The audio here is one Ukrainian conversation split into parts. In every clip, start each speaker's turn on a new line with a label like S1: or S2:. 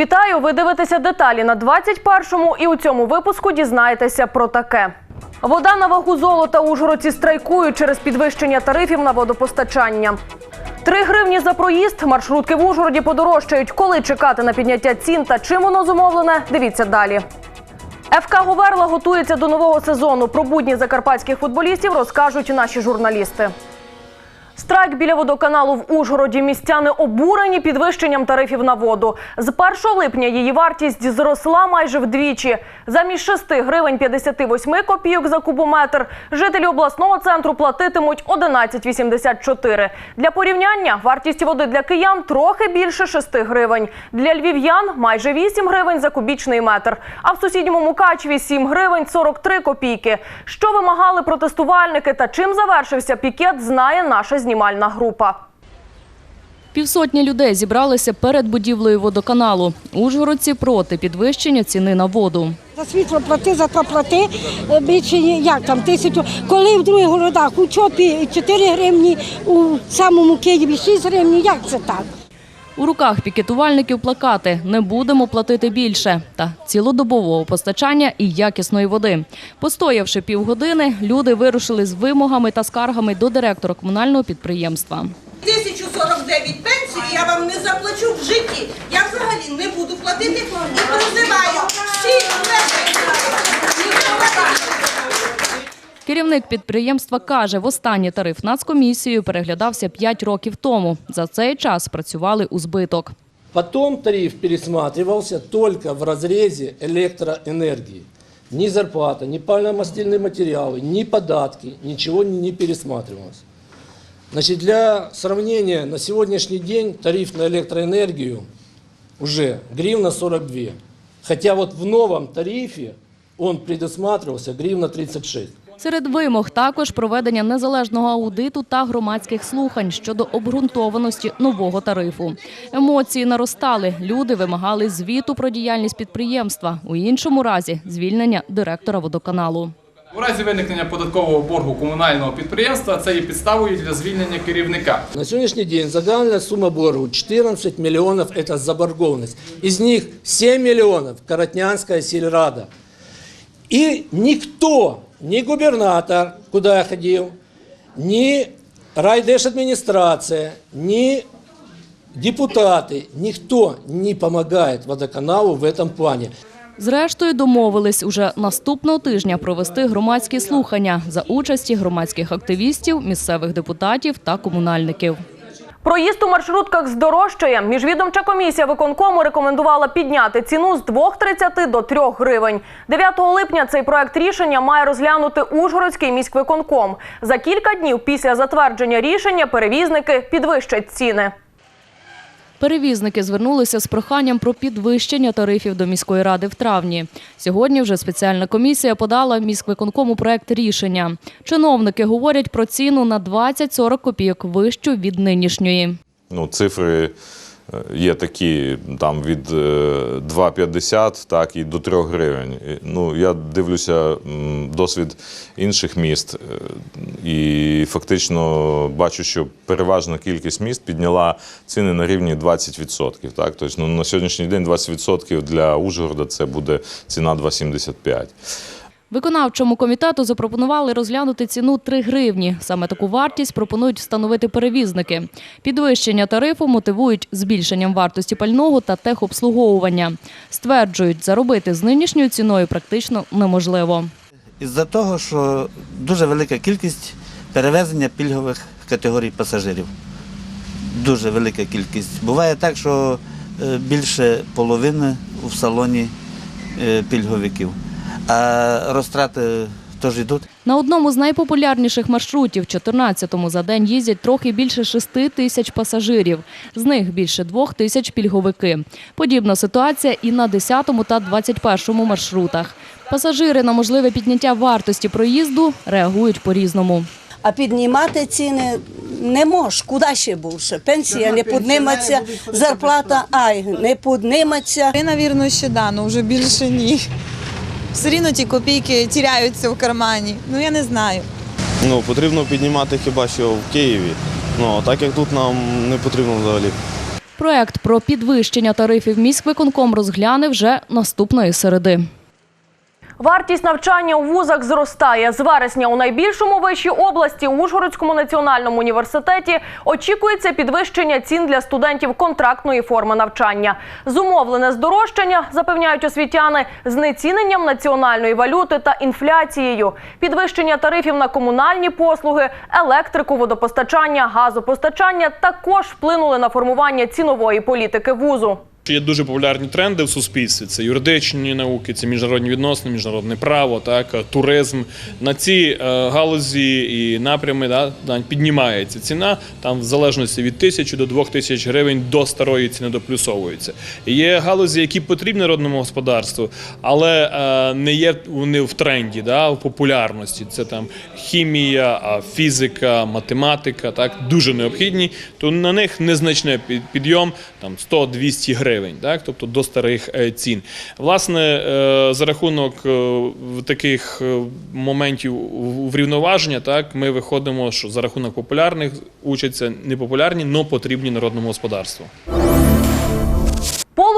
S1: Вітаю! Ви дивитеся деталі на 21-му і у цьому випуску дізнаєтеся про таке. Вода на вагу золота Ужгородці страйкують через підвищення тарифів на водопостачання. Три гривні за проїзд. Маршрутки в Ужгороді подорожчають. Коли чекати на підняття цін та чим воно зумовлене? Дивіться далі. ФК Говерла готується до нового сезону. Про будні закарпатських футболістів розкажуть наші журналісти. Страйк біля водоканалу в Ужгороді. Містяни обурені підвищенням тарифів на воду. З 1 липня її вартість зросла майже вдвічі. Замість 6 гривень 58 копійок за кубометр жителі обласного центру платитимуть 11,84. Для порівняння вартість води для киян трохи більше 6 гривень. Для львів'ян майже 8 гривень за кубічний метр. А в сусідньому Мукачеві 7 гривень 43 копійки. Що вимагали протестувальники та чим завершився пікет, знає наша знімальна група.
S2: Півсотні людей зібралися перед будівлею водоканалу. Ужгородці проти підвищення ціни на воду.
S3: За світло плати, за то плати е, більше як там тисячу. Коли в других городах у Чопі 4 гривні, у самому Києві 6 гривень, як це так?
S2: У руках пікетувальників плакати «Не будемо платити більше» та цілодобового постачання і якісної води. Постоявши півгодини, люди вирушили з вимогами та скаргами до директора комунального підприємства.
S4: 1049 пенсій я вам не заплачу в житті. Я взагалі не буду платити і призиваю платити.
S2: Керівник підприємства каже, востаннє тариф нацкомісією переглядався 5 років тому. За цей час працювали у збиток.
S5: Потом тариф пересматривался только в разрезе электроэнергии. Ни зарплата, ни пально-мастильные материалы, ни податки, ничего не пересматривалось. Значит, для сравнения, на сегодняшний день тариф на электроэнергию уже гривна 42. Хотя вот в новом тарифе он предусматривался гривна 36.
S2: Серед вимог також проведення незалежного аудиту та громадських слухань щодо обґрунтованості нового тарифу. Емоції наростали. Люди вимагали звіту про діяльність підприємства. У іншому разі звільнення директора водоканалу.
S6: У разі виникнення податкового боргу комунального підприємства це є підставою для звільнення керівника.
S5: На сегодняшний день загальная сумма боргу 14 миллионов – это заборгованность. Из них 7 миллионов – Коротнянская сельрада. И никто, ни губернатор, куда я ходил, ни райдержадминистрация, ни депутаты, никто не помогает водоканалу в этом плане.
S2: Зрештою, домовились уже наступного тижня провести громадські слухання за участі громадських активістів, місцевих депутатів та комунальників.
S1: Проїзд у маршрутках здорожчає. Міжвідомча комісія виконкому рекомендувала підняти ціну з 2,30 до 3 гривень. 9 липня цей проект рішення має розглянути Ужгородський міськвиконком. За кілька днів після затвердження рішення перевізники підвищать ціни.
S2: Перевізники звернулися з проханням про підвищення тарифів до міської ради в травні. Сьогодні вже спеціальна комісія подала міськвиконкому проект рішення. Чиновники говорять про ціну на 20-40 копійок вищу від нинішньої.
S7: Ну, цифри є такі там від е, 2,50 так, і до 3 гривень. Ну, я дивлюся досвід інших міст е, і фактично бачу, що переважна кількість міст підняла ціни на рівні 20%. Так? Тобто, ну, на сьогоднішній день 20% для Ужгорода це буде ціна 2,75.
S2: Виконавчому комітету запропонували розглянути ціну 3 гривні. Саме таку вартість пропонують встановити перевізники. Підвищення тарифу мотивують збільшенням вартості пального та техобслуговування. Стверджують, заробити з нинішньою ціною практично неможливо.
S8: Із-за того, що дуже велика кількість перевезення пільгових категорій пасажирів. Дуже велика кількість. Буває так, що е, більше половини в салоні е, пільговиків. А розтрати теж йдуть.
S2: На одному з найпопулярніших маршрутів, 14-му, за день їздять трохи більше 6 тисяч пасажирів. З них більше 2 тисяч пільговики. Подібна ситуація і на 10-му та 21-му маршрутах. Пасажири на можливе підняття вартості проїзду реагують по-різному.
S9: А піднімати ціни не мож. Куди ще більше? Пенсія не підніметься, зарплата ай, не підніметься.
S10: Я, навірно, ще да, ну вже більше ні. Все рівно ті копійки тіряються в кармані. Ну я не знаю.
S11: Ну, потрібно піднімати хіба що в Києві. Ну, так як тут нам не потрібно взагалі.
S12: Проект про підвищення тарифів міськвиконком розгляне вже наступної середи.
S1: Вартість навчання у вузах зростає. З вересня у найбільшому виші області Ужгородському національному університеті очікується підвищення цін для студентів контрактної форми навчання. Зумовлене здорожчання, запевняють освітяни, знеціненням національної валюти та інфляцією. Підвищення тарифів на комунальні послуги, електрику, водопостачання, газопостачання також вплинули на формування цінової політики вузу.
S11: Є дуже популярні тренди в суспільстві: це юридичні науки, це міжнародні відносини, міжнародне право, так туризм. На ці е, галузі і напрями да, піднімається ціна. Там в залежності від тисячі до двох тисяч гривень до старої ціни доплюсовується. Є галузі, які потрібні народному господарству, але е, не є вони в тренді, да, в популярності. Це там хімія, фізика, математика, так дуже необхідні. То на них незначний підйом, там 100-200 гривень, так, тобто до старих е, цін. Власне, е, за рахунок е, таких моментів врівноваження, так, ми виходимо, що за рахунок популярних учаться непопулярні, але потрібні народному господарству.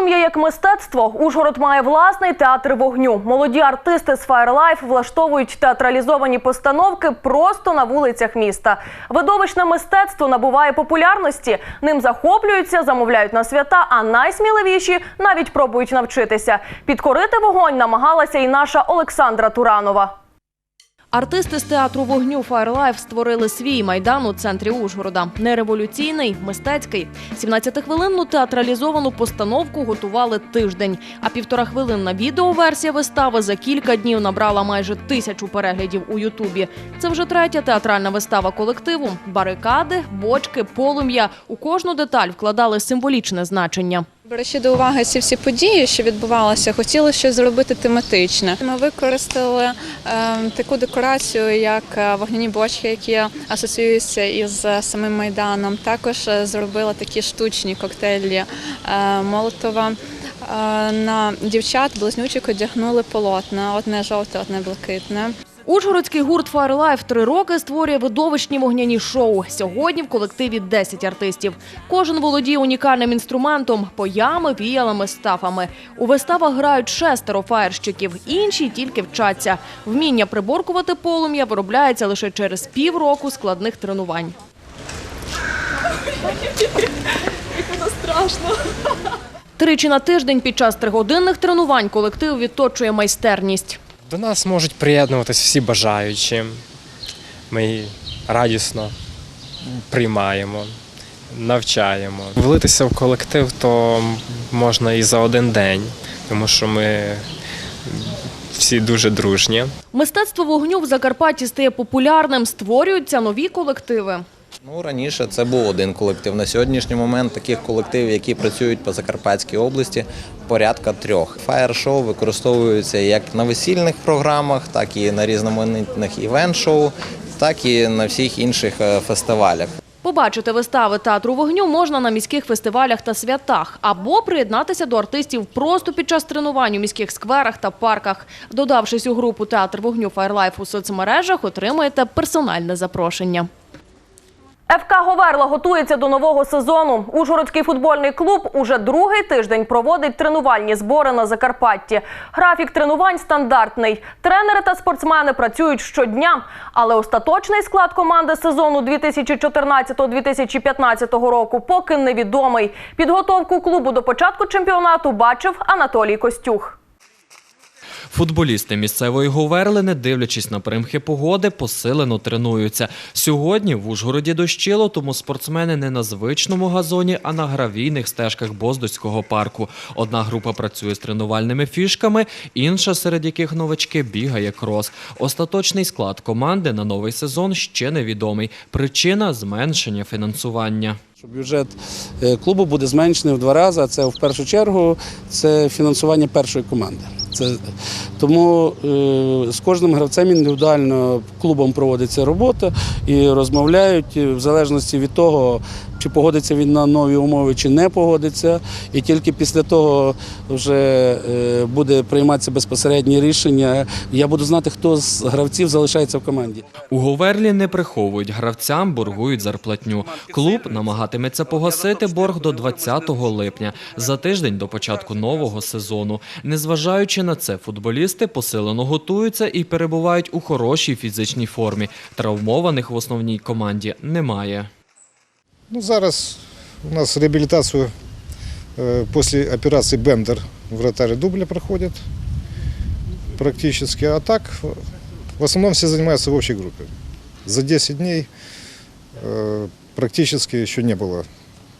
S1: Полум'я як мистецтво. Ужгород має власний театр вогню. Молоді артисти з Firelife влаштовують театралізовані постановки просто на вулицях міста. Видовищне мистецтво набуває популярності. Ним захоплюються, замовляють на свята, а найсміливіші навіть пробують навчитися. Підкорити вогонь намагалася і наша Олександра Туранова.
S12: Артисти з театру вогню Firelife створили свій майдан у центрі Ужгорода. Не революційний, мистецький. 17-хвилинну театралізовану постановку готували тиждень. А півторахвилинна відеоверсія вистави за кілька днів набрала майже тисячу переглядів у Ютубі. Це вже третя театральна вистава колективу. Барикади, бочки, полум'я. У кожну деталь вкладали символічне значення.
S10: Беручи до уваги ці всі події, що відбувалися, хотіли щось зробити тематичне. Ми використали е, таку декорацію, як е, вогняні бочки, які асоціюються із е, самим майданом. Також е, зробила такі штучні коктейлі е, Молотова. Е, на дівчат близнючок одягнули полотна: одне жовте, одне блакитне.
S12: Ужгородський гурт Firelife три роки створює видовищні вогняні шоу. Сьогодні в колективі 10 артистів. Кожен володіє унікальним інструментом поями, віялами, стафами. У виставах грають шестеро фаєрщиків, інші тільки вчаться. Вміння приборкувати полум'я виробляється лише через півроку складних тренувань. Тричі на тиждень під час тригодинних тренувань колектив відточує майстерність.
S13: До нас можуть приєднуватись всі бажаючі. Ми радісно приймаємо, навчаємо. Влитися в колектив то можна і за один день, тому що ми всі дуже дружні.
S12: Мистецтво вогню в Закарпатті стає популярним, створюються нові колективи.
S14: Ну, раніше це був один колектив. На сьогоднішній момент таких колективів, які працюють по Закарпатській області, порядка трьох. Фаєр-шоу використовуються як на весільних програмах, так і на різноманітних івент-шоу, так і на всіх інших е, фестивалях.
S12: Побачити вистави театру вогню можна на міських фестивалях та святах або приєднатися до артистів просто під час тренувань у міських скверах та парках. Додавшись у групу Театр вогню Фаєрлайф у соцмережах, отримаєте персональне запрошення.
S1: ФК Говерла готується до нового сезону. Ужгородський футбольний клуб уже другий тиждень проводить тренувальні збори на Закарпатті. Графік тренувань стандартний. Тренери та спортсмени працюють щодня, але остаточний склад команди сезону 2014-2015 року поки невідомий. Підготовку клубу до початку чемпіонату бачив Анатолій Костюх.
S15: Футболісти місцевої Говерли, не дивлячись на примхи погоди, посилено тренуються. Сьогодні в Ужгороді дощило, тому спортсмени не на звичному газоні, а на гравійних стежках Боздоцького парку. Одна група працює з тренувальними фішками, інша, серед яких новачки, бігає крос. Остаточний склад команди на новий сезон ще невідомий. Причина зменшення фінансування.
S16: Бюджет е, клубу буде зменшений в два рази. Це в першу чергу це фінансування першої команди. Це тому е, з кожним гравцем індивідуально клубом проводиться робота і розмовляють в залежності від того, чи погодиться він на нові умови, чи не погодиться. І тільки після того вже е, буде прийматися безпосереднє рішення. Я буду знати, хто з гравців залишається в команді.
S15: У Говерлі не приховують гравцям, боргують зарплатню. Клуб намагатиметься погасити борг до 20 липня, за тиждень до початку нового сезону. Незважаючи на це, футболісти посилено готуються і перебувають у хорошій фізичній формі. Травмованих в основній команді немає.
S17: Ну, зараз у нас реабілітацію е, після операції Бендер вратарі дубля проходять практически. А так, в основном все занимаются в общей группе. За 10 дней э, практически еще не было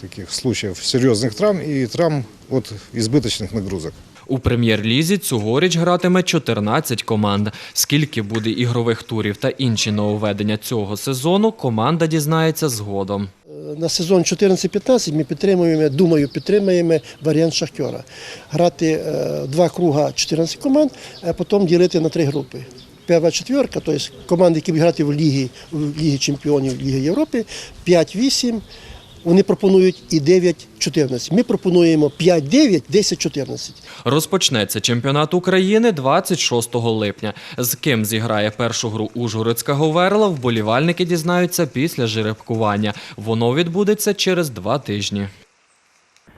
S17: таких случаев серьезных травм и травм от избыточных нагрузок.
S15: У прем'єр-лізі цьогоріч гратиме 14 команд. Скільки буде ігрових турів та інші нововведення цього сезону, команда дізнається згодом.
S18: На сезон 14-15 ми підтримуємо, думаю, підтримуємо варіант Шахтера. Грати е, два круга 14 команд, а потім ділити на три групи. Перша четверка, тобто команди, які будуть грати в Лігі, в Лігі Чемпіонів Ліги Європи, 5-8. Вони пропонують і 9-14. Ми пропонуємо 5-9, 10-14.
S15: Розпочнеться чемпіонат України 26 липня. З ким зіграє першу гру Ужгородська Говерла, вболівальники дізнаються після жеребкування. Воно відбудеться через два тижні.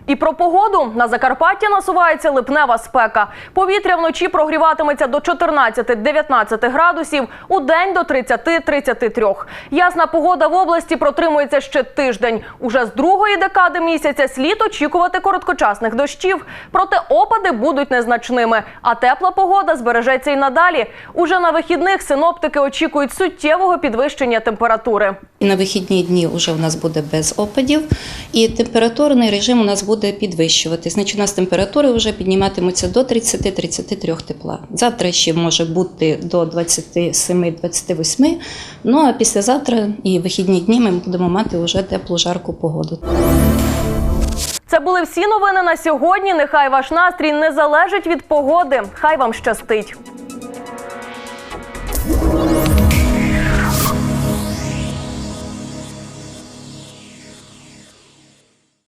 S1: І про погоду на Закарпатті насувається липнева спека. Повітря вночі прогріватиметься до 14-19 градусів, у день до 30-33. Ясна погода в області протримується ще тиждень. Уже з другої декади місяця слід очікувати короткочасних дощів. Проте опади будуть незначними, а тепла погода збережеться й надалі. Уже на вихідних синоптики очікують суттєвого підвищення температури.
S19: І на вихідні дні вже у нас буде без опадів, і температурний режим у нас буде підвищуватись. Значить, у нас температури вже підніматимуться до 30-33 тепла. Завтра ще може бути до 27-28. Ну а післязавтра і вихідні дні ми будемо мати вже теплу жарку погоду.
S1: Це були всі новини на сьогодні. Нехай ваш настрій не залежить від погоди. Хай вам щастить.